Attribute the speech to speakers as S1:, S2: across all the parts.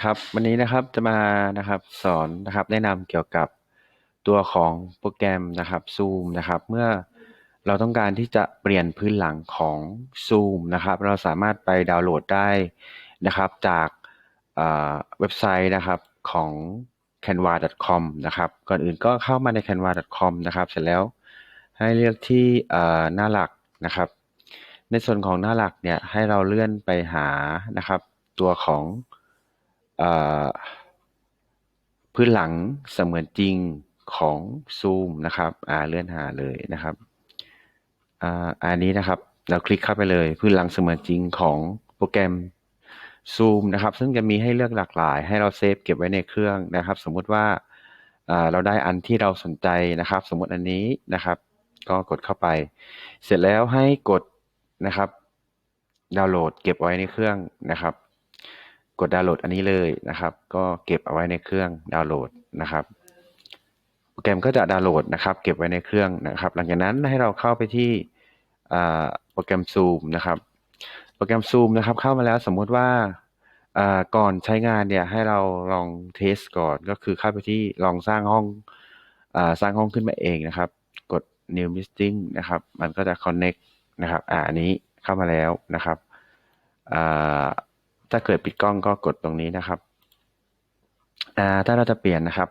S1: ครับวันนี้นะครับจะมานะครับสอนนะครับแนะนำเกี่ยวกับตัวของโปรแกรมนะครับ Zoom นะครับ เมื่อเราต้องการที่จะเปลี่ยนพื้นหลังของ Zoom นะครับ เราสามารถไปดาวน์โหลดได้นะครับ จากเอ่อเว็บไซต์นะครับของ canva.com นะครับ ก่อนอื่นก็เข้ามาใน canva.com นะครับ เสร็จแล้วให้เลือกที่เอ่อหน้าหลักนะครับ ในส่วนของหน้าหลักเนี่ยให้เราเลื่อนไปหานะครับ ตัวของ พื้นหลังเสมือนจริงของ Zoom นะครับอ่าเลื่อนหาเลยนะครับอ่าอันนี้นะครับ เราคลิกเข้าไปเลยพื้นหลังเสมือนจริงของโปรแกรม Zoom นะครับ ซึ่งจะมีให้เลือกหลากหลาย ให้เราเซฟเก็บไว้ในเครื่องนะครับ สมมุติว่าอ่าเราได้อันที่เราสนใจนะครับ สมมติอันนี้นะครับ ก็กดเข้าไป เสร็จแล้วให้กดนะครับ ดาวน์โหลดเก็บไว้ในเครื่องนะครับ กดดาวน์โหลดอันนี้เลยนะครับ ก็เก็บเอาไว้ในเครื่องดาวน์โหลดนะครับโปรแกรมก็จะดาวน์โหลดนะครับ เก็บไว้ในเครื่องนะครับ หลังจากนั้นให้เราเข้าไปที่โปรแกรม Zoom นะครับ โปรแกรม Zoom นะครับ เข้ามาแล้วสมมุติว่าก่อนใช้งานเนี่ยให้เราลองเทสก่อนก็คือเข้าไปที่ลองสร้างห้องอสร้างห้องขึ้นมาเองนะครับ กด new meeting นะครับ มันก็จะ connect นะครับ อ่าอันนี้เข้ามาแล้วนะครับอ่า ถ้าเกิดปิดกล้องก็กดตรงนี้นะครับถ้าเราจะเปลี่ยนนะครับ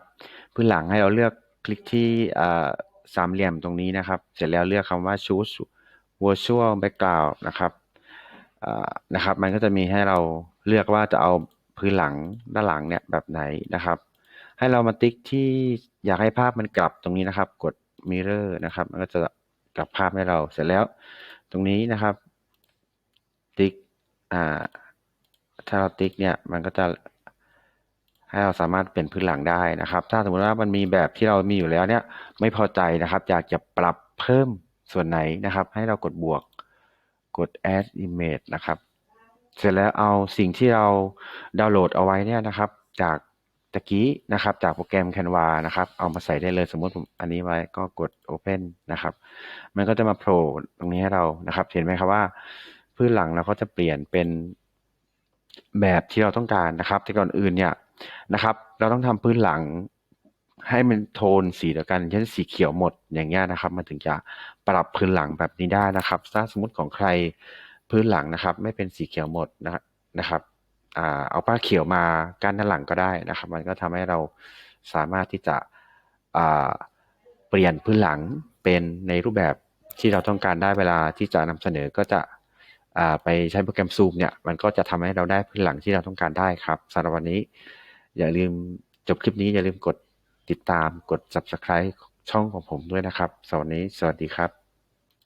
S1: พื้นหลังให้เราเลือกคลิกที่สามเหลี่ยมตรงนี้นะครับ เสร็จแล้วเลือกคำว่า choose virtual background นะครับนะครับ มันก็จะมีให้เราเลือกว่าจะเอาพื้นหลังด้านหลังเนี่ยแบบไหนนะครับ ให้เรามาติ๊กที่อยากให้ภาพมันกลับตรงนี้นะครับ กด mirror นะครับ มันก็จะกลับภาพให้เราเสร็จแล้ว ตรงนี้นะครับ ติ๊กอ่า ถ้าเราติ๊กเนี่ยมันก็จะให้เราสามารถเปลี่ยนพื้นหลังได้นะครับ ถ้าสมมติว่ามันมีแบบที่เรามีอยู่แล้วเนี่ยไม่พอใจนะครับ อยากจะปรับเพิ่มส่วนไหนนะครับ ให้เรากดบวกกด add image นะครับ เสร็จแล้วเอาสิ่งที่เราดาวน์โหลดเอาไว้เนี่ยนะครับ จากตะกี้นะครับ จากโปรแกรม Canva นะครับ เอามาใส่ได้เลยสมมติผมอันนี้ไว้ก็กด Open นะครับ มันก็จะมาโผล่ตรงนี้ให้เรานะครับ เห็นไหมครับว่า พื้นหลังเราก็จะเปลี่ยนเป็น แบบที่เราต้องการนะครับ แต่ก่อนอื่นเนี่ยนะครับ เราต้องทำพื้นหลังให้มันโทนสีเดียวกัน เช่นสีเขียวหมดอย่างเงี้ยนะครับ มันถึงจะปรับพื้นหลังแบบนี้ได้นะครับ ถ้าสมมติของใครพื้นหลังนะครับ ไม่เป็นสีเขียวหมดนะนะครับอ่าเอาป้าเขียวมากั้นด้านหลังก็ได้นะครับ มันก็ทำให้เราสามารถที่จะอ่าเปลี่ยนพื้นหลังเป็นในรูปแบบที่เราต้องการได้เวลาที่จะนำเสนอก็จะ ไปใช้โปรแกรม Zoom เนี่ยมันก็จะทำให้เราได้พื้นหลังที่เราต้องการได้ครับสำหรับวันนี้ อย่าลืมจบคลิปนี้อย่าลืมกดติดตามกด subscribe ช่องของผมด้วยนะครับสวัสดีสวัสดีครับ